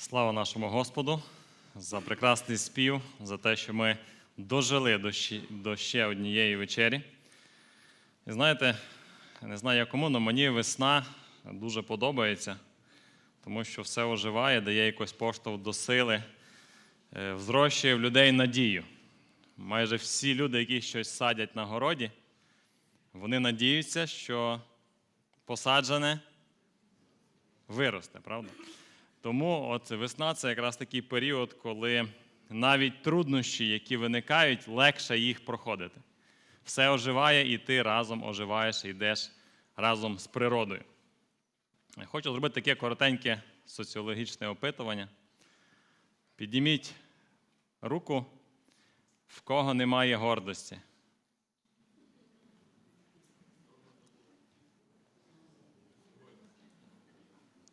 Слава нашому Господу за прекрасний спів, за те, що ми дожили до ще, однієї вечері. І знаєте, не знаю як кому, але мені весна дуже подобається, тому що все оживає, дає якось поштовх до сили, е, взрощує в людей надію. Майже всі люди, які щось садять на городі, вони надіються, що посаджене виросте, правда? Тому от весна це якраз такий період, коли навіть труднощі, які виникають, легше їх проходити. Все оживає, і ти разом оживаєш і йдеш разом з природою. Хочу зробити таке коротеньке соціологічне опитування. Підніміть руку, в кого немає гордості.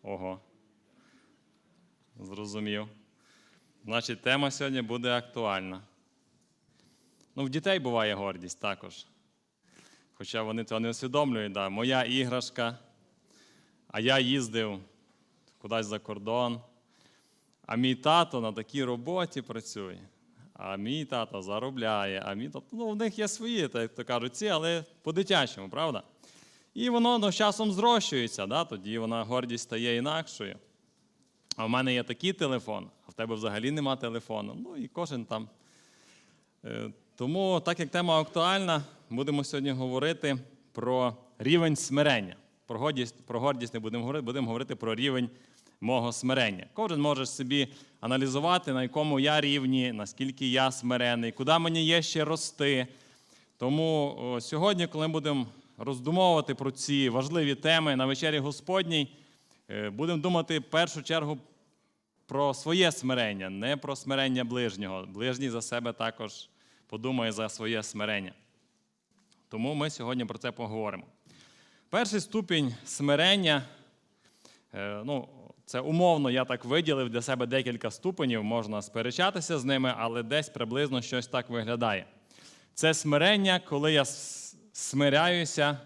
Ого. Зрозумів. Значить, тема сьогодні буде актуальна. Ну, в дітей буває гордість також. Хоча вони цього не усвідомлюють, да. моя іграшка, а я їздив кудись за кордон. А мій тато на такій роботі працює. А мій тато заробляє, а мій тато, ну, в них є свої, так то кажуть, ці, але по-дитячому, правда? І воно ну, з часом зрощується, да? тоді вона гордість стає інакшою. А в мене є такий телефон, а в тебе взагалі нема телефону. Ну і кожен там. Е, Тому, так як тема актуальна, будемо сьогодні говорити про рівень смирення. Про гордість, про гордість не будемо говорити, будемо говорити про рівень мого смирення. Кожен може собі аналізувати, на якому я рівні, наскільки я смирений, куди мені є ще рости. Тому о, сьогодні, коли ми будемо роздумовувати про ці важливі теми на вечері Господній, будемо думати в першу чергу про своє смирення, не про смирення ближнього. Ближній за себе також подумає за своє смирення. Тому ми сьогодні про це поговоримо. Перший ступінь смирення, е, ну, це умовно, я так виділив для себе декілька ступенів, можна сперечатися з ними, але десь приблизно щось так виглядає. Це смирення, коли я смиряюся,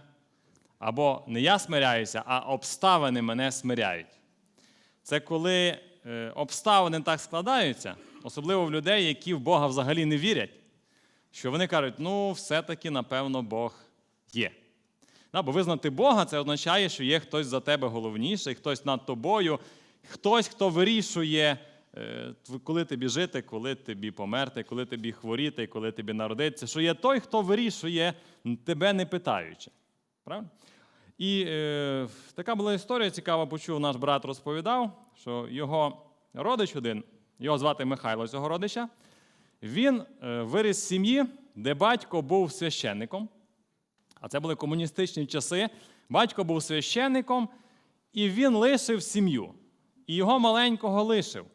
або не я смиряюся, а обставини мене смиряють. Це коли е, обставини так складаються, особливо в людей, які в Бога взагалі не вірять, що вони кажуть, ну, все-таки, напевно, Бог є. Бо визнати Бога це означає, що є хтось за тебе головніший, хтось над тобою, хтось, хто вирішує, е, коли тобі жити, коли тобі померти, коли тобі хворіти, коли тобі народитися, що є той, хто вирішує, тебе не питаючи. Правда? І е, така була історія цікава, почув наш брат розповідав, що його родич один, його звати Михайло, цього родича, він е, виріс з сім'ї, де батько був священником. А це були комуністичні часи. Батько був священником, і він лишив сім'ю. І його маленького лишив.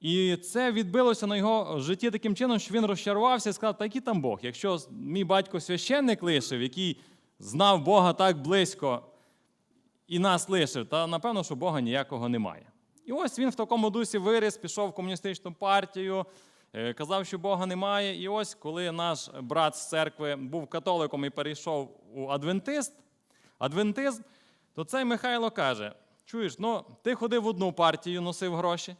І це відбилося на його житті таким чином, що він розчарувався і сказав, та який там Бог? Якщо мій батько священник лишив, який знав Бога так близько і нас лишив, та напевно, що Бога ніякого немає. І ось він в такому дусі виріс, пішов в комуністичну партію, е, казав, що Бога немає. І ось коли наш брат з церкви був католиком і перейшов у адвентист, адвентизм, то цей Михайло каже: чуєш, ну ти ходив в одну партію, носив гроші.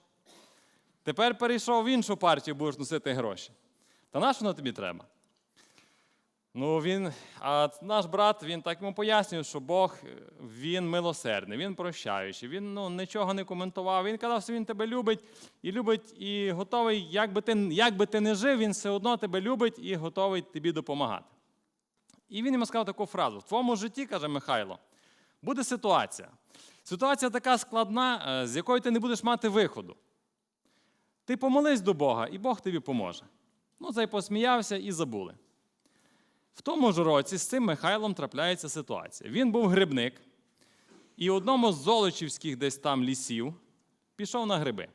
Тепер перейшов в іншу партію, будеш носити гроші. Та на що воно тобі треба? Ну, він, а наш брат, він так йому пояснює, що Бог е, він милосердний, він прощаючий, він ну, нічого не коментував. Він казав, що він тебе любить і любить, і готовий, як би ти, як би ти не жив, він все одно тебе любить і готовий тобі допомагати. І він йому сказав таку фразу: в твоєму житті, каже Михайло, буде ситуація. Ситуація така складна, е, з якої ти не будеш мати виходу. Ти помолись до Бога, і Бог тобі поможе. Ну, цей посміявся і забули. В тому ж році з цим Михайлом трапляється ситуація. Він був грибник, і в одному з золочівських десь там лісів пішов на гриби.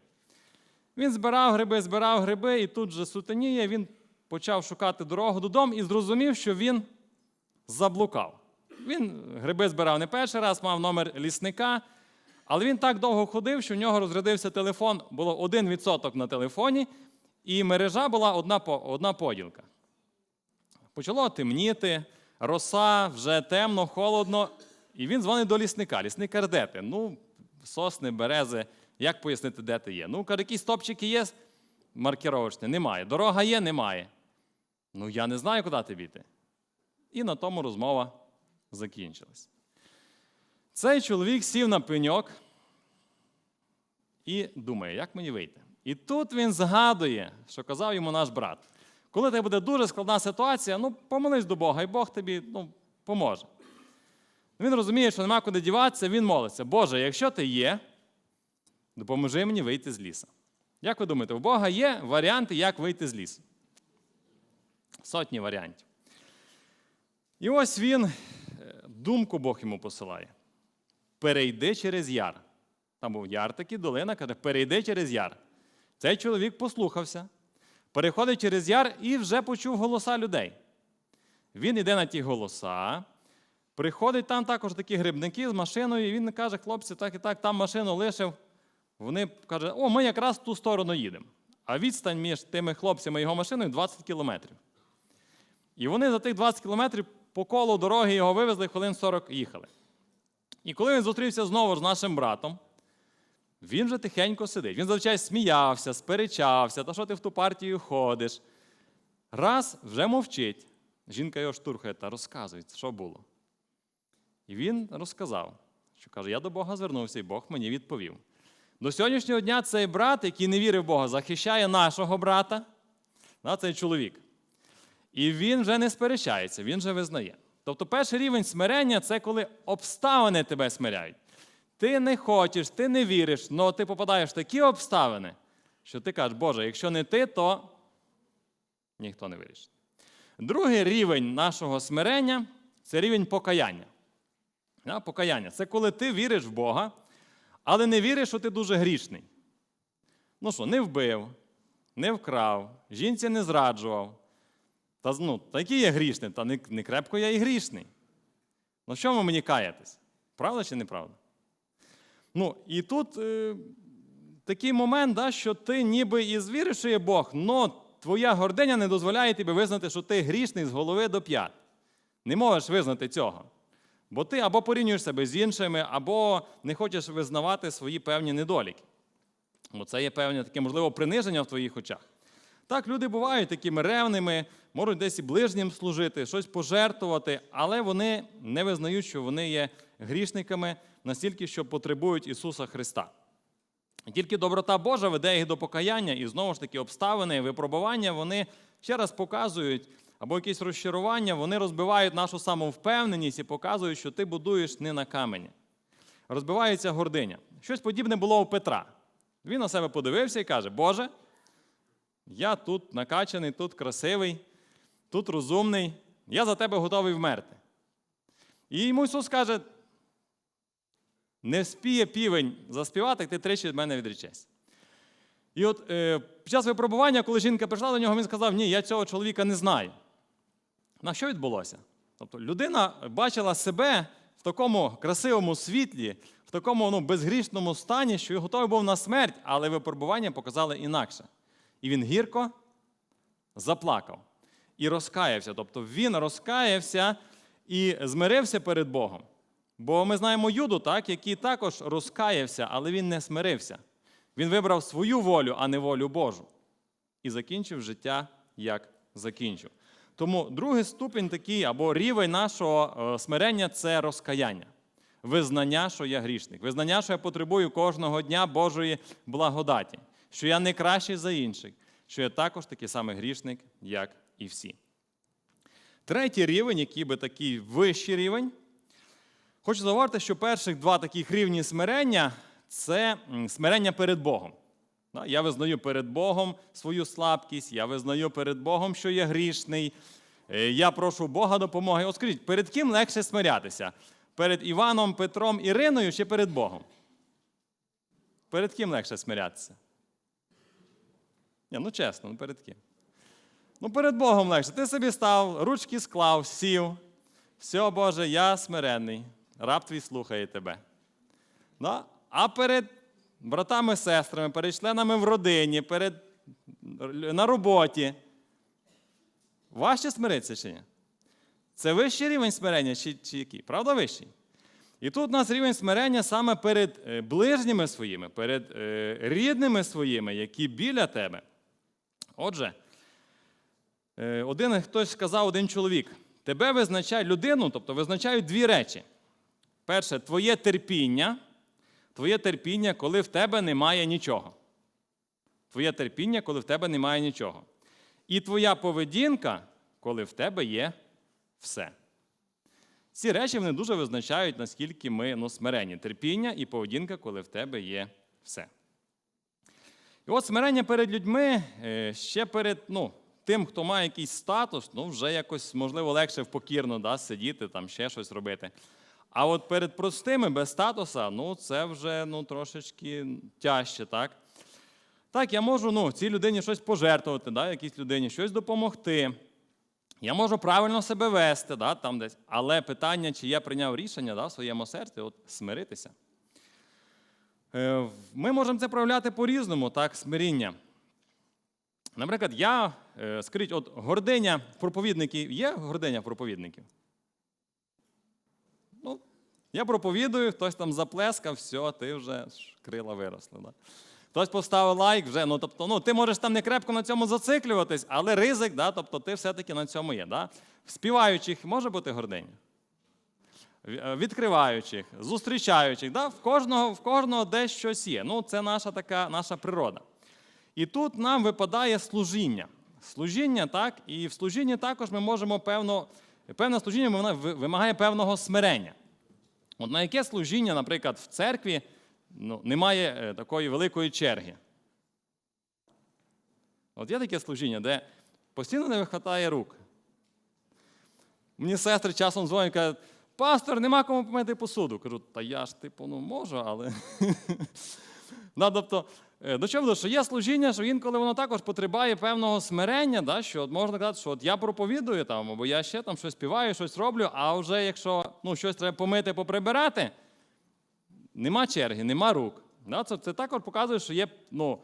Він збирав гриби, збирав гриби, і тут же сутеніє, він почав шукати дорогу додому і зрозумів, що він заблукав. Він гриби збирав не перший раз, мав номер лісника, але він так довго ходив, що в нього розрядився телефон, було 1% на телефоні, і мережа була одна, одна поділка. Почало темніти, роса, вже темно, холодно. І він дзвонить до лісника. Лісник каже, де ти? Ну, сосни, берези Як пояснити, де ти є? Ну, каже, якісь стопчики є маркіровочні? Немає. Дорога є, немає. Ну, я не знаю, куди тобі йти. І на тому розмова закінчилась. Цей чоловік сів на пеньок і думає, як мені вийти. І тут він згадує, що казав йому наш брат. Коли тебе буде дуже складна ситуація, ну помолись до Бога, і Бог тобі ну, поможе. Він розуміє, що нема куди діватися, він молиться. Боже, якщо ти є, допоможи мені вийти з лісу. Як ви думаєте, у Бога є варіанти, як вийти з лісу? Сотні варіантів. І ось він, е, думку Бог йому посилає. Перейди через яр. Там був яр такий, долина, каже, перейди через яр. Цей чоловік послухався, переходить через яр і вже почув голоса людей. Він йде на ті голоса, приходить там також такі грибники з машиною, і він каже, хлопці, так і так, там машину лишив. Вони кажуть, о, ми якраз в ту сторону їдемо. А відстань між тими хлопцями і його машиною 20 кілометрів. І вони за тих 20 кілометрів по колу дороги його вивезли, хвилин 40 їхали. І коли він зустрівся знову з нашим братом, він вже тихенько сидить. Він зазвичай сміявся, сперечався, та що ти в ту партію ходиш. Раз вже мовчить. Жінка його штурхає та розказує, що було. І він розказав, що каже: Я до Бога звернувся, і Бог мені відповів. До сьогоднішнього дня цей брат, який не вірив в Бога, захищає нашого брата, да, цей чоловік. І він вже не сперечається, він вже визнає. Тобто, перший рівень смирення це коли обставини тебе смиряють. Ти не хочеш, ти не віриш, але ти попадаєш в такі обставини, що ти кажеш, Боже, якщо не ти, то ніхто не вирішить. Другий рівень нашого смирення це рівень покаяння. Покаяння це коли ти віриш в Бога, але не віриш, що ти дуже грішний. Ну що, не вбив, не вкрав, жінці не зраджував. Та ну, та який грішний, та не, не крепко я і грішний. Ну що мені каятись? Правда чи неправда? Ну, і тут е, такий момент, да, що ти ніби і звіриш, що є Бог, але твоя гординя не дозволяє тобі визнати, що ти грішний з голови до п'ят. Не можеш визнати цього. Бо ти або порівнюєш себе з іншими, або не хочеш визнавати свої певні недоліки. Бо це є певне таке, можливо, приниження в твоїх очах. Так, люди бувають такими ревними, можуть десь і ближнім служити, щось пожертвувати, але вони не визнають, що вони є грішниками настільки, що потребують Ісуса Христа. Тільки доброта Божа веде їх до покаяння, і знову ж таки обставини, випробування вони ще раз показують, або якісь розчарування, вони розбивають нашу самовпевненість і показують, що ти будуєш не на камені. Розбивається гординя. Щось подібне було у Петра. Він на себе подивився і каже: Боже, я тут накачаний, тут красивий, тут розумний, я за тебе готовий вмерти. І йому Ісус каже: не спіє півень заспівати, ти тричі від мене відречешся. І от е, під час випробування, коли жінка прийшла до нього, він сказав: Ні, я цього чоловіка не знаю. На що відбулося? Тобто людина бачила себе в такому красивому світлі, в такому ну, безгрішному стані, що він готовий був на смерть, але випробування показали інакше. І він гірко заплакав і розкаявся. Тобто він розкаявся і змирився перед Богом. Бо ми знаємо Юду, так, який також розкаявся, але він не смирився. Він вибрав свою волю, а не волю Божу. І закінчив життя, як закінчив. Тому другий ступінь такий, або рівень нашого е, смирення це розкаяння. Визнання, що я грішник, визнання, що я потребую кожного дня Божої благодаті, що я не кращий за інших, що я також такий самий грішник, як і всі. Третій рівень, який би такий вищий рівень, хочу зауважити, що перших два таких рівні смирення це смирення перед Богом. Я визнаю перед Богом свою слабкість, я визнаю перед Богом, що я грішний. Е, Я прошу Бога допомоги. От скажіть, перед ким легше смирятися? Перед Іваном, Петром, Іриною чи перед Богом? Перед ким легше смирятися? Ні, ну чесно, ну перед ким? Ну, перед Богом легше. Ти собі став, ручки склав, сів. Все, Боже, я смиренний. Раб твій слухає тебе. Да? А перед братами, сестрами, перед членами в родині, перед, на роботі. Важче смиритися чи ні? Це вищий рівень смирення, чи, чи який? Правда, вищий? І тут у нас рівень смирення саме перед е, ближніми своїми, перед е, рідними своїми, які біля тебе. Отже, е, один хтось сказав, один чоловік, тебе визначає людину, тобто визначають дві речі. Перше, твоє терпіння, твоє терпіння, коли в тебе немає нічого. Твоє терпіння, коли в тебе немає нічого. І твоя поведінка, коли в тебе є все. Ці речі вони дуже визначають, наскільки ми ну, смирені. Терпіння і поведінка, коли в тебе є все. І от смирення перед людьми, е, ще перед ну, тим, хто має якийсь статус, ну, вже якось, можливо, легше впокірно да, сидіти, там ще щось робити. А от перед простими без статуса, ну, це вже ну, трошечки тяжче, так? Так, я можу ну, цій людині щось пожертвувати, да, якійсь людині, щось допомогти. Я можу правильно себе вести, да, там десь. але питання, чи я прийняв рішення да, в своєму серці, от смиритися. Е, Ми можемо це проявляти по-різному, так, смиріння. Наприклад, я, е, скажіть, от гординя проповідників, є гординя проповідників? Я проповідую, хтось там заплескав, все, ти вже крила виросли. Да? Хтось поставив лайк, вже, ну, тобто, ну, ти можеш там не крепко на цьому зациклюватись, але ризик, да, тобто ти все-таки на цьому є. Да? Співаючих може бути гординя? Е, Відкриваючих, зустрічаючих, да? в, кожного, в кожного десь щось є. Ну, це наша така наша природа. І тут нам випадає служіння. Служіння, так, і в служінні також ми можемо певно, певне служіння вимагає певного смирення. От на яке служіння, наприклад, в церкві ну, немає е, такої великої черги. От є таке служіння, де постійно не вистачає рук. Мені сестри часом дзвонять і кажуть, пастор, нема кому помити посуду. Кажу, та я ж типу, ну можу, але. Тобто, до чого веду, що є служіння, що інколи воно також потребує певного смирення, да, що от можна казати, що от я проповідую там, або я ще там щось співаю, щось роблю, а вже якщо ну, щось треба помити, поприбирати, нема черги, нема рук. Да, це, це також показує, що є ну,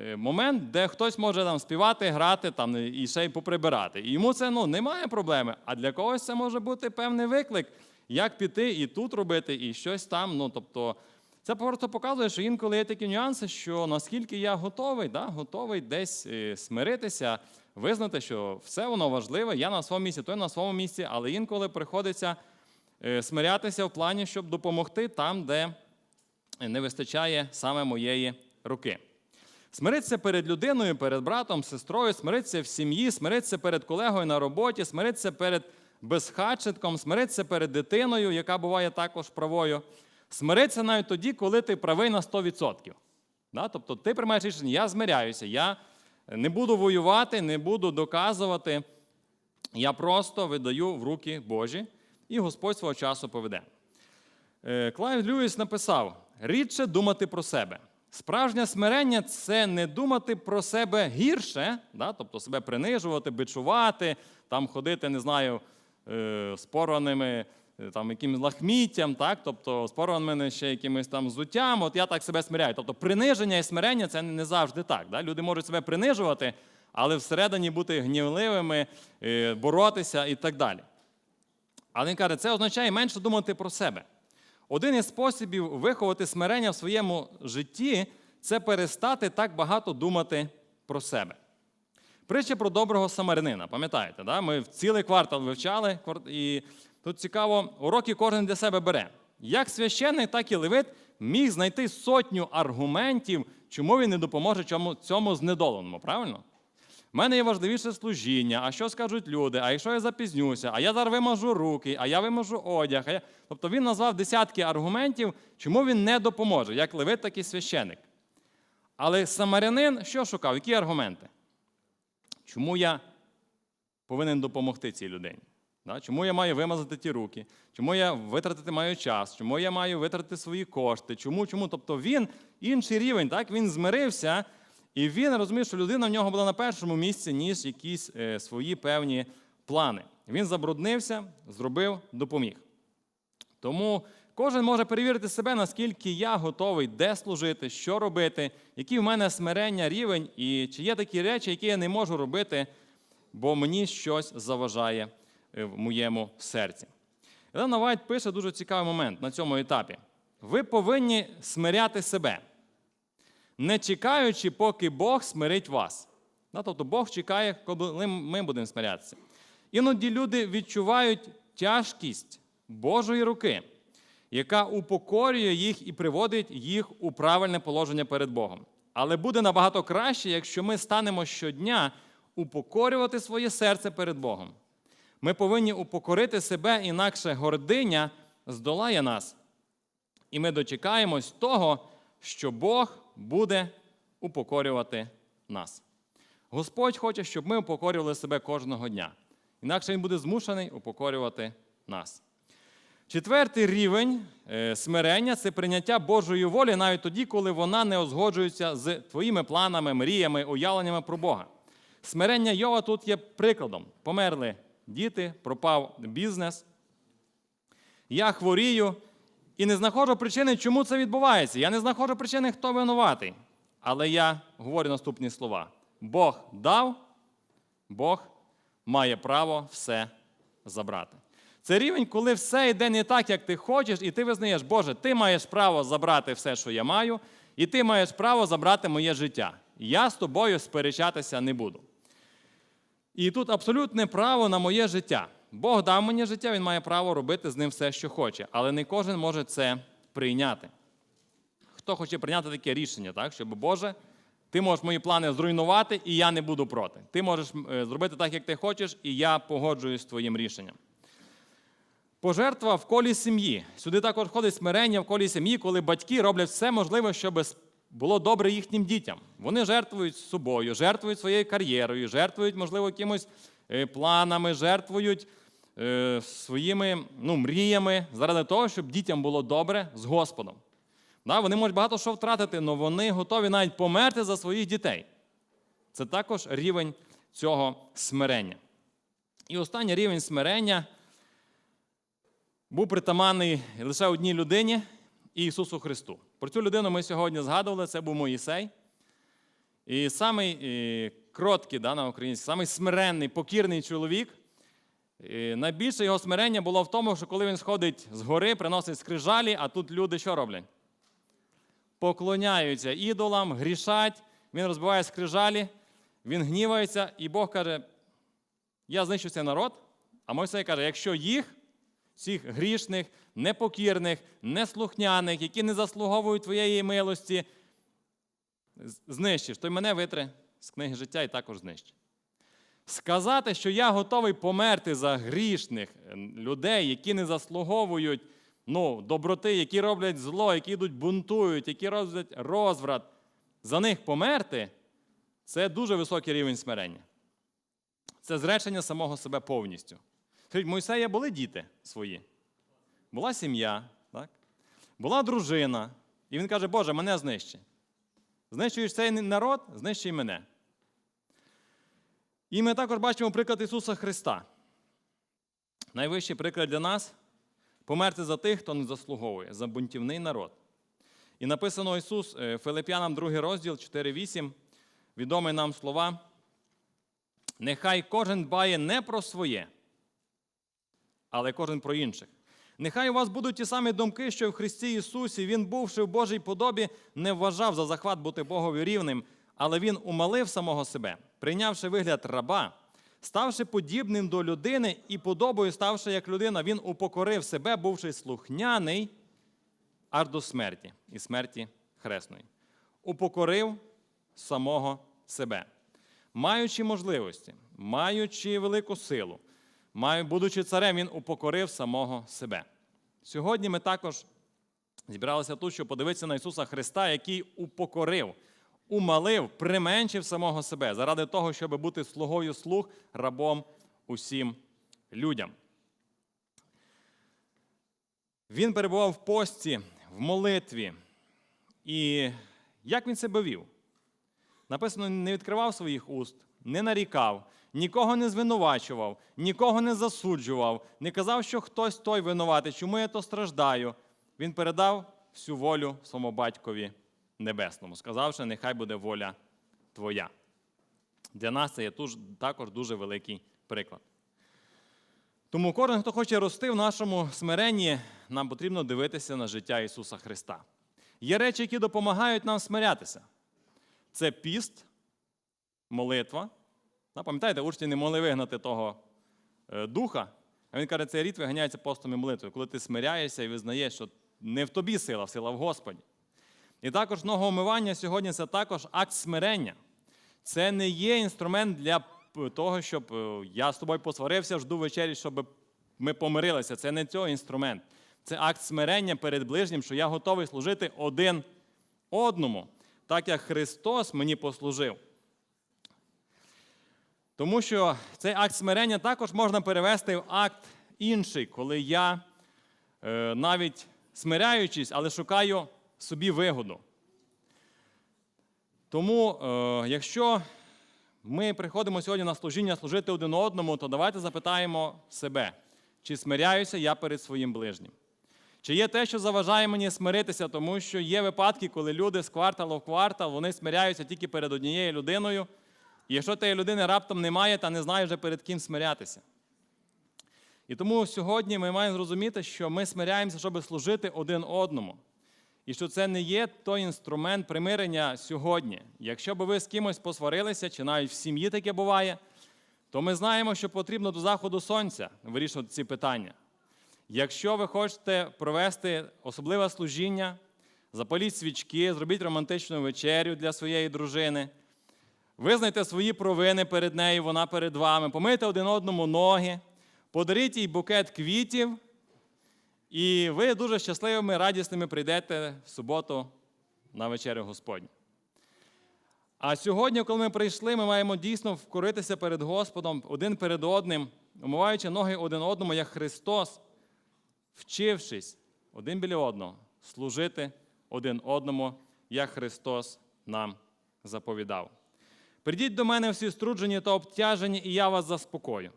е, момент, де хтось може там співати, грати там, і ще й поприбирати. І йому це ну, немає проблеми. А для когось це може бути певний виклик, як піти і тут робити, і щось там. Ну, тобто, це просто показує, що інколи є такі нюанси, що наскільки я готовий, да, готовий десь е, смиритися, визнати, що все воно важливе, я на своєму місці, той на своєму місці, але інколи приходиться е, смирятися в плані, щоб допомогти там, де не вистачає саме моєї руки. Смиритися перед людиною, перед братом, сестрою, смиритися в сім'ї, смиритися перед колегою на роботі, смиритися перед безхатчитком, смиритися перед дитиною, яка буває також правою. Смиритися навіть тоді, коли ти правий на 100%. Да? Тобто ти приймаєш рішення, я змиряюся, я не буду воювати, не буду доказувати. Я просто видаю в руки Божі, і Господь свого часу поведе. Е, Клайв Льюіс написав: рідше думати про себе. Справжнє смирення це не думати про себе гірше, да? тобто себе принижувати, бичувати, там ходити, не знаю, е, е, там, якимось лахміттям, так? тобто з порваними ще якимось там взуттям. От я так себе смиряю. Тобто приниження і смирення це не завжди так. Да? Люди можуть себе принижувати, але всередині бути гнівливими, е, боротися і так далі. Але він каже, це означає менше думати про себе. Один із способів виховати смирення в своєму житті це перестати так багато думати про себе. Притча про доброго самарянина, пам'ятаєте, да? ми цілий квартал вивчали, і тут цікаво, уроки кожен для себе бере. Як священник, так і левит міг знайти сотню аргументів, чому він не допоможе цьому, цьому знедоленому, правильно? У мене є важливіше служіння, а що скажуть люди, а якщо я запізнюся, а я зараз вимажу руки, а я вимажу одяг. А я... Тобто він назвав десятки аргументів, чому він не допоможе, як левит, так і священик. Але самарянин що шукав? Які аргументи? Чому я повинен допомогти цій людині? Чому я маю вимазати ті руки? Чому я витратити маю час? Чому я маю витратити свої кошти? Чому? Чому? Тобто він інший рівень, так? він змирився, і він розумів, що людина в нього була на першому місці, ніж якісь е, свої певні плани. Він забруднився, зробив, допоміг. Тому кожен може перевірити себе, наскільки я готовий, де служити, що робити, який в мене смирення, рівень, і чи є такі речі, які я не можу робити, бо мені щось заважає в моєму серці. Елена Вайт пише дуже цікавий момент на цьому етапі. Ви повинні смиряти себе, не чекаючи, поки Бог смирить вас. Тобто Бог чекає, коли ми будемо смирятися. Іноді люди відчувають тяжкість Божої руки, яка упокорює їх і приводить їх у правильне положення перед Богом. Але буде набагато краще, якщо ми станемо щодня упокорювати своє серце перед Богом. Ми повинні упокорити себе, інакше гординя здолає нас. І ми дочекаємось того, що Бог буде упокорювати нас. Господь хоче, щоб ми упокорювали себе кожного дня. Інакше Він буде змушений упокорювати нас. Четвертий рівень е, смирення це прийняття Божої волі навіть тоді, коли вона не узгоджується з твоїми планами, мріями, уявленнями про Бога. Смирення Йова тут є прикладом. Померли діти, пропав бізнес. Я хворію і не знаходжу причини, чому це відбувається. Я не знаходжу причини, хто винуватий. Але я говорю наступні слова: Бог дав, Бог має право все забрати. Це рівень, коли все йде не так, як ти хочеш, і ти визнаєш, Боже, ти маєш право забрати все, що я маю, і ти маєш право забрати моє життя. Я з тобою сперечатися не буду. І тут абсолютне право на моє життя. Бог дав мені життя, він має право робити з ним все, що хоче, але не кожен може це прийняти. Хто хоче прийняти таке рішення, так? щоб Боже, ти можеш мої плани зруйнувати, і я не буду проти. Ти можеш е, зробити так, як ти хочеш, і я погоджуюсь з твоїм рішенням. Пожертва в колі сім'ї. Сюди також входить смирення в колі сім'ї, коли батьки роблять все можливе, щоб було добре їхнім дітям. Вони жертвують собою, жертвують своєю кар'єрою, жертвують, можливо, якимось е, планами, жертвують е, своїми ну, мріями заради того, щоб дітям було добре з Господом. Да, вони можуть багато що втратити, але вони готові навіть померти за своїх дітей. Це також рівень цього смирення. І останній рівень смирення був притаманний лише одній людині Ісусу Христу. Про цю людину ми сьогодні згадували, це був Моїсей. І самий е, кроткий да, на українській, самий смиренний, покірний чоловік. І найбільше його смирення було в тому, що коли він сходить з гори, приносить скрижалі, а тут люди що роблять? Поклоняються ідолам, грішать, він розбиває скрижалі, він гнівається, і Бог каже: Я знищу цей народ. А Мойсей каже: якщо їх, цих грішних, непокірних, неслухняних, які не заслуговують твоєї милості, знищиш, то й мене витре з книги життя і також знищить. Сказати, що я готовий померти за грішних е, людей, які не заслуговують ну, доброти, які роблять зло, які йдуть бунтують, які роблять розврат, за них померти це дуже високий рівень смирення. Це зречення самого себе повністю. Скажіть, Мойсея були діти свої, була сім'я, так? була дружина. І він каже, Боже, мене знищи. Знищуєш цей народ, знищуй мене. І ми також бачимо приклад Ісуса Христа. Найвищий приклад для нас померти за тих, хто не заслуговує, за бунтівний народ. І написано Ісус е, Филип'янам 2 розділ 4,8, відомі нам слова. Нехай кожен дбає не про своє, але кожен про інших. Нехай у вас будуть ті самі думки, що в Христі Ісусі Він, бувши в Божій подобі, не вважав за захват бути Богові рівним, але Він умалив самого себе, прийнявши вигляд раба, ставши подібним до людини і подобою ставши як людина, Він упокорив себе, бувши слухняний аж до смерті і смерті хресної. Упокорив самого себе. Маючи можливості, маючи велику силу, будучи царем, він упокорив самого себе. Сьогодні ми також зібралися тут, щоб подивитися на Ісуса Христа, який упокорив, умалив, применшив самого себе заради того, щоб бути слугою слуг, рабом усім людям. Він перебував в пості, в молитві. І як він себе вів? Написано, не відкривав своїх уст, не нарікав, нікого не звинувачував, нікого не засуджував, не казав, що хтось той винуватий, чому я то страждаю. Він передав всю волю своєму батькові небесному, сказавши, нехай буде воля твоя. Для нас це є також дуже великий приклад. Тому кожен, хто хоче рости в нашому смиренні, нам потрібно дивитися на життя Ісуса Христа. Є речі, які допомагають нам смирятися. Це піст, молитва. Пам'ятаєте, учні не могли вигнати того е, духа. А він каже, цей рід виганяється постом і молитвою, коли ти смиряєшся і визнаєш, що не в тобі сила, сила в Господі. І також ногоомивання сьогодні це також акт смирення. Це не є інструмент для того, щоб е, я з тобою посварився, жду вечері, щоб ми помирилися. Це не цього інструмент. Це акт смирення перед ближнім, що я готовий служити один одному, так як Христос мені послужив. Тому що цей акт смирення також можна перевести в акт інший, коли я е, навіть смиряючись, але шукаю собі вигоду. Тому, е, якщо ми приходимо сьогодні на служіння служити один одному, то давайте запитаємо себе, чи смиряюся я перед своїм ближнім. Чи є те, що заважає мені смиритися, тому що є випадки, коли люди з кварталу в квартал вони смиряються тільки перед однією людиною, якщо тієї людини раптом немає, та не знає вже перед ким смирятися. І тому сьогодні ми маємо зрозуміти, що ми смиряємося, щоб служити один одному. І що це не є той інструмент примирення сьогодні. Якщо б ви з кимось посварилися, чи навіть в сім'ї таке буває, то ми знаємо, що потрібно до заходу сонця вирішувати ці питання. Якщо ви хочете провести особливе служіння, запаліть свічки, зробіть романтичну вечерю для своєї дружини, визнайте свої провини перед нею, вона перед вами, помийте один одному ноги, подаріть їй букет квітів, і ви дуже щасливими, радісними прийдете в суботу на вечерю Господню. А сьогодні, коли ми прийшли, ми маємо дійсно вкоритися перед Господом один перед одним, умиваючи ноги один одному, як Христос, вчившись один біля одного, служити один одному, як Христос нам заповідав. Придіть до мене всі струджені та обтяжені, і я вас заспокою.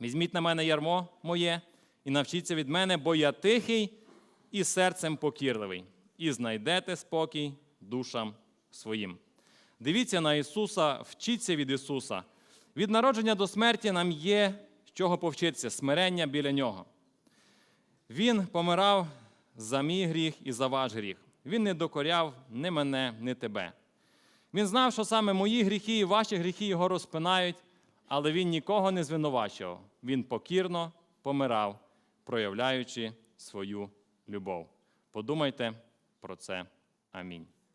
Візьміть на мене ярмо моє і навчіться від мене, бо я тихий і серцем покірливий, і знайдете спокій душам своїм. Дивіться на Ісуса, вчіться від Ісуса. Від народження до смерті нам є чого повчитися, смирення біля Нього. Він помирав за мій гріх і за ваш гріх. Він не докоряв ні мене, ні тебе. Він знав, що саме мої гріхи і ваші гріхи його розпинають, але він нікого не звинувачував. Він покірно помирав, проявляючи свою любов. Подумайте про це. Амінь.